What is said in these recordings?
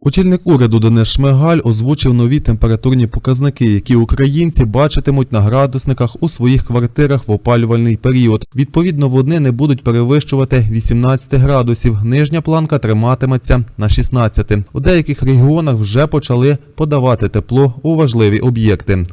Очільник уряду Денис Шмигаль озвучив нові температурні показники, які українці бачитимуть на градусниках у своїх квартирах в опалювальний період. Відповідно, вони не будуть перевищувати 18 градусів. Нижня планка триматиметься на 16. У деяких регіонах вже почали подавати тепло у важливі об'єкти.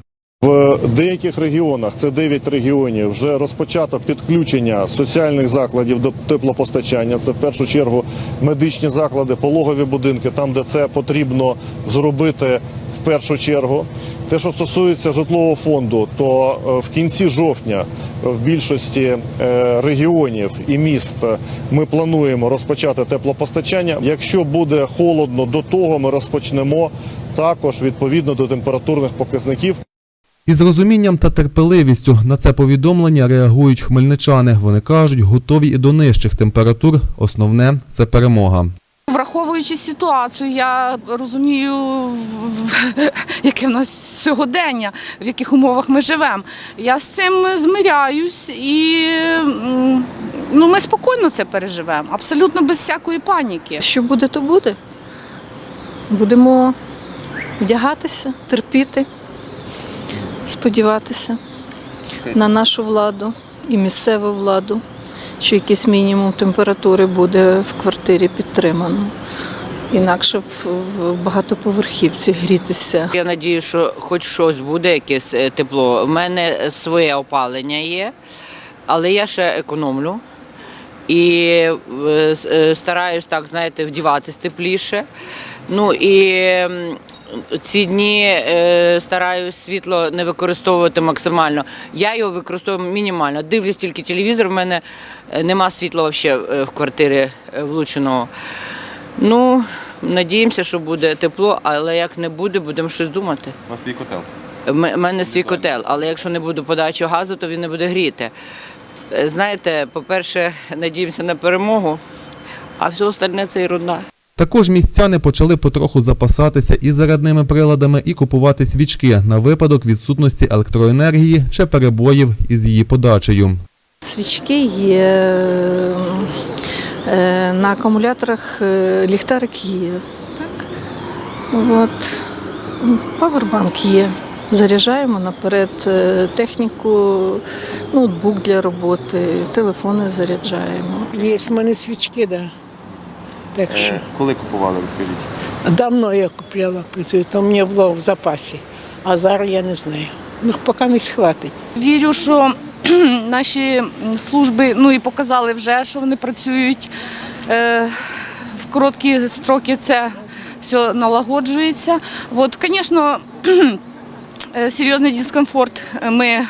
В деяких регіонах, це 9 регіонів, вже розпочато підключення соціальних закладів до теплопостачання. Це в першу чергу медичні заклади, пологові будинки, там, де це потрібно зробити в першу чергу. Те, що стосується житлового фонду, то е, в кінці жовтня в більшості е, регіонів і міст ми плануємо розпочати теплопостачання. Якщо буде холодно до того, ми розпочнемо також відповідно до температурних показників. Із розумінням та терпеливістю на це повідомлення реагують хмельничани. Вони кажуть, готові і до нижчих температур. Основне це перемога. Враховуючи ситуацію, я розумію, яке в нас сьогодення, в яких умовах ми живемо. Я з цим змиряюсь і ну, ми спокійно це переживемо, абсолютно без всякої паніки. Що буде, то буде. Будемо вдягатися, терпіти, сподіватися на нашу владу і місцеву владу, що якийсь мінімум температури буде в квартирі підтримано. Інакше в, багатоповерхівці грітися Я надію, що хоч щось буде, якесь е, тепло. У мене своє опалення є, але я ще економлю. І е, е, стараюсь так, знаєте, вдіватись тепліше. Ну і ці дні е, стараюсь світло не використовувати максимально. Я його використовую мінімально. Дивлюсь тільки телевізор, в мене е, нема світла взагалі в квартирі е, влученого. Ну, надіємося, що буде тепло, але як не буде, будемо щось думати. У вас свій котел. У мене свій котел, але якщо не буде подачі газу, то він не буде гріти. Е, Знаєте, по-перше, надіємося на перемогу, а все остальне це ерунда. Також містяни почали потроху запасатися і зарядними приладами і купувати свічки на випадок відсутності електроенергії чи перебоїв із її подачею. Свічки є, е, на акумуляторах е, ліхтарик є. Так? От. Павербанк є. Заряджаємо наперед е, техніку, ноутбук для роботи, телефони заряджаємо. Є в мене свічки, да. Так що Е, Коли купували, розкажіть? давно я купляла працюю, то мені було в запасі, а зараз я не знаю. Ну, поки не схватить. Вірю, що наші служби ну і показали вже, що вони працюють е, в короткі строки. Це все налагоджується. От, звісно, е, серйозний дискомфорт ми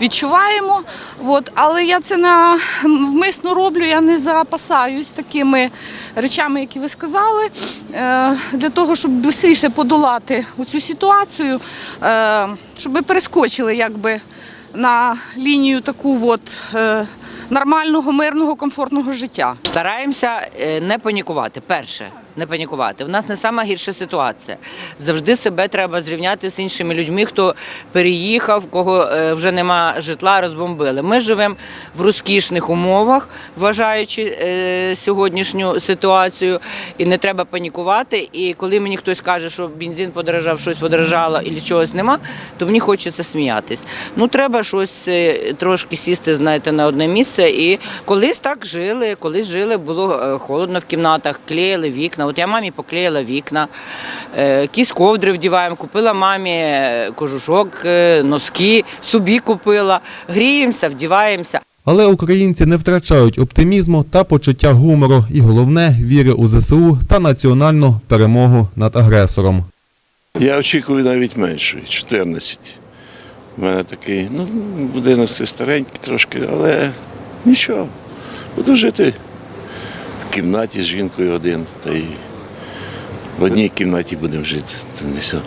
відчуваємо. От, але я це на вмисно роблю, я не запасаюсь такими речами, які ви сказали, е, для того, щоб швидше подолати цю ситуацію, е, щоб ми перескочили якби, на лінію таку от, е, нормального, мирного, комфортного життя. Стараємося не панікувати. Перше, не панікувати. В нас не сама гірша ситуація. Завжди себе треба зрівняти з іншими людьми, хто переїхав, кого е, вже нема житла, розбомбили. Ми живемо в розкішних умовах, вважаючи е, сьогоднішню ситуацію, і не треба панікувати. І коли мені хтось каже, що бензин подорожав, щось подорожало і чогось нема, то мені хочеться сміятись. Ну треба щось е, трошки сісти, знаєте, на одне місце. І колись так жили, колись жили, було холодно в кімнатах, клеїли вікна. От я мамі поклеїла вікна, е, якісь ковдри вдіваємо, купила мамі е, кожушок, е, носки, собі купила. Гріємося, вдіваємося. Але українці не втрачають оптимізму та почуття гумору, і головне віри у ЗСУ та національну перемогу над агресором. Я очікую навіть менше 14. У мене такий, ну, будинок все старенький трошки, але нічого. Буду жити в кімнаті з жінкою один, та й в одній кімнаті будемо жити. Це не все.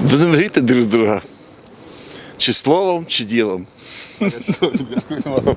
Будемо гріти друг друга. Чи словом, чи ділом. Дякую вам.